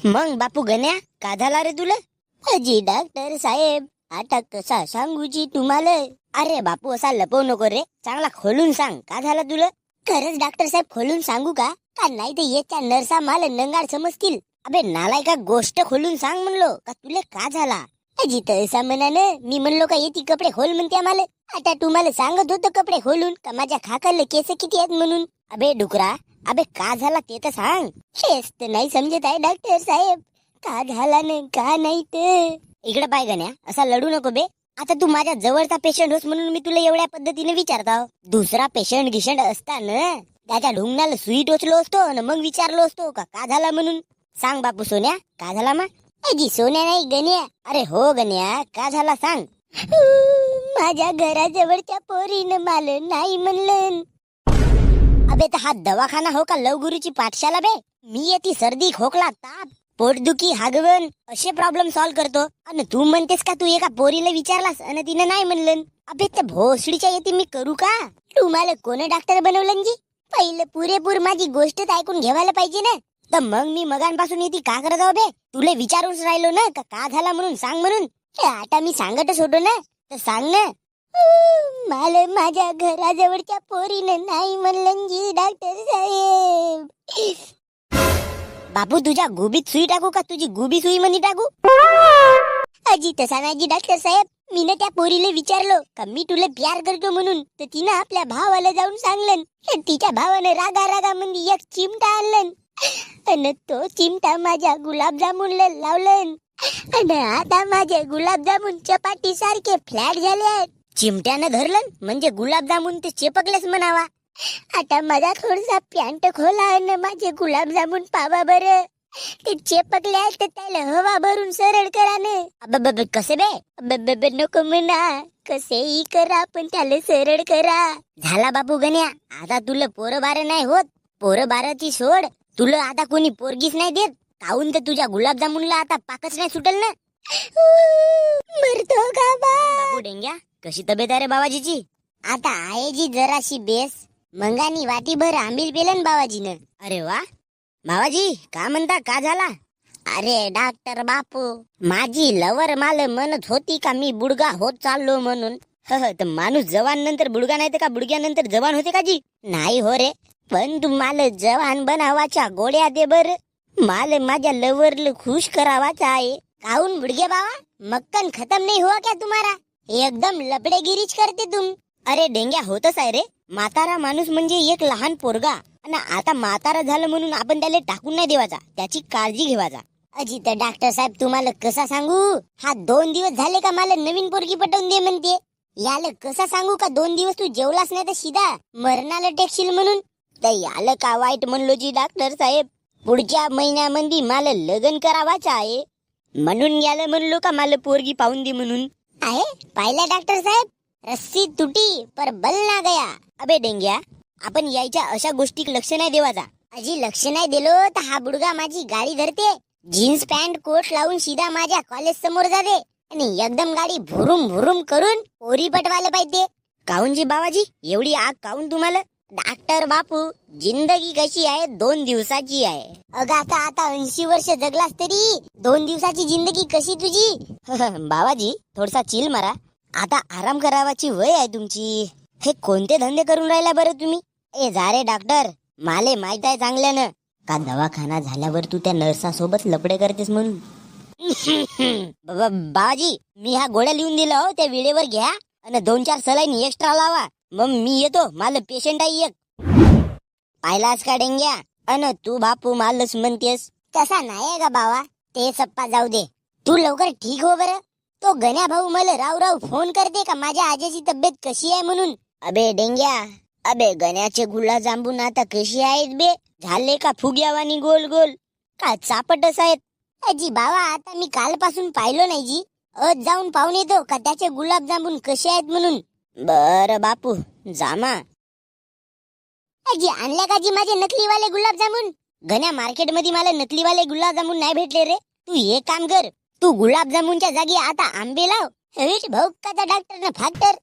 मग बापू गण्या का झाला रे तुला? अजी डॉक्टर साहेब आता कसा सांगूची तुम्हाला? अरे बापू असा लपवू नको रे. चांगला खोलून सांग. का झाला तुला? खरंच डॉक्टर साहेब खोलून सांगू का? का नाही तर येत्या नर्सा मला नंगार समजतील. अबे नालाय का गोष्ट खोलून सांग म्हणलो. का तुले का झाला? अजी तसा म्हणानं मी म्हणलो का येते कपडे खोल म्हणते आम्हाला आता तुम्हाला सांगत होतो कपडे खोलून का माझ्या खाकाले केस किती आहेत म्हणून? अबे डुकरा अबे का झाला ते तर सांग. हेच तर नाही समजत आहे डॉक्टर साहेब. का झाला ना का नाही तर इकडे पाय गण्या असा लढू नको बे. आता तू माझ्या जवळचा पेशंट होस म्हणून मी तुला एवढ्या पद्धतीने विचारता दुसरा पेशंट गिशंट असताना त्याच्या ढुंगणाला सुई टोचलो असतो आणि मग विचारलो असतो का का झाला म्हणून? सांग बापू सोन्या का झाला मा? जी सोन्या नाही गण्या. अरे हो गण्या का झाला सांग. माझ्या घराजवळच्या पोरीनं मला नाही म्हणलं. अबे तर हा दवाखाना हो का लवगुरूची पाठशाला बे? मी येते सर्दी खोकला ताप पोटदुखी हागवण असे प्रॉब्लेम सॉल्व्ह करतो. आणि तू म्हणतेस का तू एका पोरीला विचारलास आणि तिनं नाही म्हणलं? अबे त्या भोसडीच्या येते मी करू का? तुम्हाला कोण डॉक्टर बनवलं जी? पहिले पुरेपूर माझी गोष्ट तर ऐकून घेवायला पाहिजे ना. तर मग मी मगांपासून येते का करत आहो बे? तुले विचारूनच राहिलो ना का झाला म्हणून सांग म्हणून. हे आता मी सांगतच होतो ना. तर सांग ना. मला माझ्या घराजवळच्या पोरीनं नाही म्हणलं जी डॉक्टर साहेब. बापू तुझ्या गुबीत सुई टाकू का? तुझी गुबी सुई म्हणी टाकू? अजी तसा नाही जी डॉक्टर साहेब. मी त्या पोरीला विचारलो का मी तुला प्यार करतो म्हणून? तर तिनं आपल्या भावाला जाऊन सांगलं तिच्या भावानं रागा रागा म्हणजे एक चिमटा आणलं आणि तो चिमटा माझ्या गुलाबजामुनला लावलं आणि आता माझे गुलाबजामुन चपाटी सारखे फ्लॅट झाले आहेत. चिमट्यानं धरलं म्हणजे गुलाबजामुन ते चिपकलेच म्हणावा. आता माझा थोडासा पॅन्ट खोला आणि माझे गुलाबजामुन पावा बर. ते चेपकले आहेत तर त्याला हवा भरून सरळ करा ना. अबे कसे बे? नको म्हणा. कसेही करा पण त्याला सरळ करा. झाला बापू गण्या. आता तुला पोरं बार नाही होत. पोरं बाराची सोड. तुला आता कोणी पोरगीच नाही देत. काहून तर तुझ्या गुलाबजामुनला आता पाकच नाही सुटल ना? मरतो का बापू डेंग्या. कशी तब्येत आहे रे बाबाजीची? आता आहे जी जराशी बेस मंगानी वाटीभर आंबील पेलन बाबाजीनं. अरे वा. बाबाजी का म्हणता का झाला? अरे डॉक्टर बापू माझी लवर माल म्हणत होती का मी बुडगा होत चाललो म्हणून? तर माणूस जवान नंतर बुडगा नाही तर का बुडग्यानंतर जवान होते का जी? नाही हो रे पण तुम्हाला जवान बनावाच्या गोड्या दे बर. माल माझ्या लवरला खुश करावाचा आहे. काहून बुडगे बाबा? मक्कन खतम नाही हुआ क्या तुम्हारा? एकदम लपडेगिरीच करते तुम. अरे डेंग्या होतच आहे रे. म्हातारा माणूस म्हणजे एक लहान पोरगा. आणि आता म्हातारा झालं म्हणून आपण त्याला टाकून नाही देवाचा. त्याची काळजी घेवाचा. अजी तर डॉक्टर साहेब तुम्हाला कसा सांगू? हा दोन दिवस झाले का मला नवीन पोरगी पटवून दे म्हणते. याला कसा सांगू का दोन दिवस तू जेवलास नाही तर शिदा? मरणाला टेकशील म्हणून? तर याला का वाईट म्हणलो जी डॉक्टर साहेब? पुढच्या महिन्यामध्ये मला लग्न करावाचं आहे. म्हणून याला म्हणलो का मला पोरगी पाहून दे म्हणून. आहे. पाहिला डॉक्टर साहेब? रस्सी तुटी पर बल ना गया. अबे डेंग्या आपण यायच्या अशा गोष्टी लक्ष नाही देवाचा अजी लक्ष नाही दिलो तर हा बुडगा माझी गाडी धरते. जीन्स पॅन्ट कोट लावून सीधा माझ्या कॉलेज समोर जाते. आणि एकदम गाडी भुरुम भुरुम करून पोरी पटवायला पाहिजे. काहूनजी बाबाजी एवढी आग काहून तुम्हाला? डॉक्टर बापू जिंदगी कशी आहे? दोन दिवसाची आहे. अगं आता आता ऐंशी वर्ष जगलास तरी दोन दिवसाची जिंदगी कशी तुझी? बाबाजी थोडसा चिल मारा. आता आराम करावाची वय आहे तुमची. हे कोणते धंदे करून राहिला बरं तुम्ही? ए जा रे डॉक्टर. माले माहीत आहे चांगल्यानं. का दवाखाना झाल्यावर तू त्या नर्सा सोबत लपडे करतेस म्हणून? बाबा- बाबाजी मी ह्या गोळ्या लिहून दिल्या हो त्या वेळेवर घ्या. आणि दोन चार सलाईन एक्स्ट्रा लावा. मग मी येतो मला पेशंट आहे एक. पाहिलास का डेंग्या? अन तू बापू मालच म्हणतेस. तसा नाही का बाबा ते सप्पा जाऊ दे. तू लवकर ठीक हो बरं. तो गण्या भाऊ मला राव राव फोन करते का? माझ्या आजीची तब्येत कशी आहे म्हणून? अबे डेंग्या अबे गण्याचे गुल्ला जांबून आता कशी आहेत बे? झाले का फुग्यावानी गोल गोल? का चापटच आहेत? अजी बाबा आता मी कालपासून पाहिलो नाही जी. अज जाऊन पाहून येतो का त्याचे गुलाब जांबून कसे आहेत म्हणून? बर बापू जामा. अजी आणल्या का जी माझे नकलीवाले गुलाबजामुन? गण्या मार्केटमध्ये मला नकलीवाले गुलाबजामुन नाही भेटले रे. तू एक काम कर. तू गुलाबजामुनच्या जागी आता आंबे लाव. भाऊ का डॉक्टर ना फाक्टर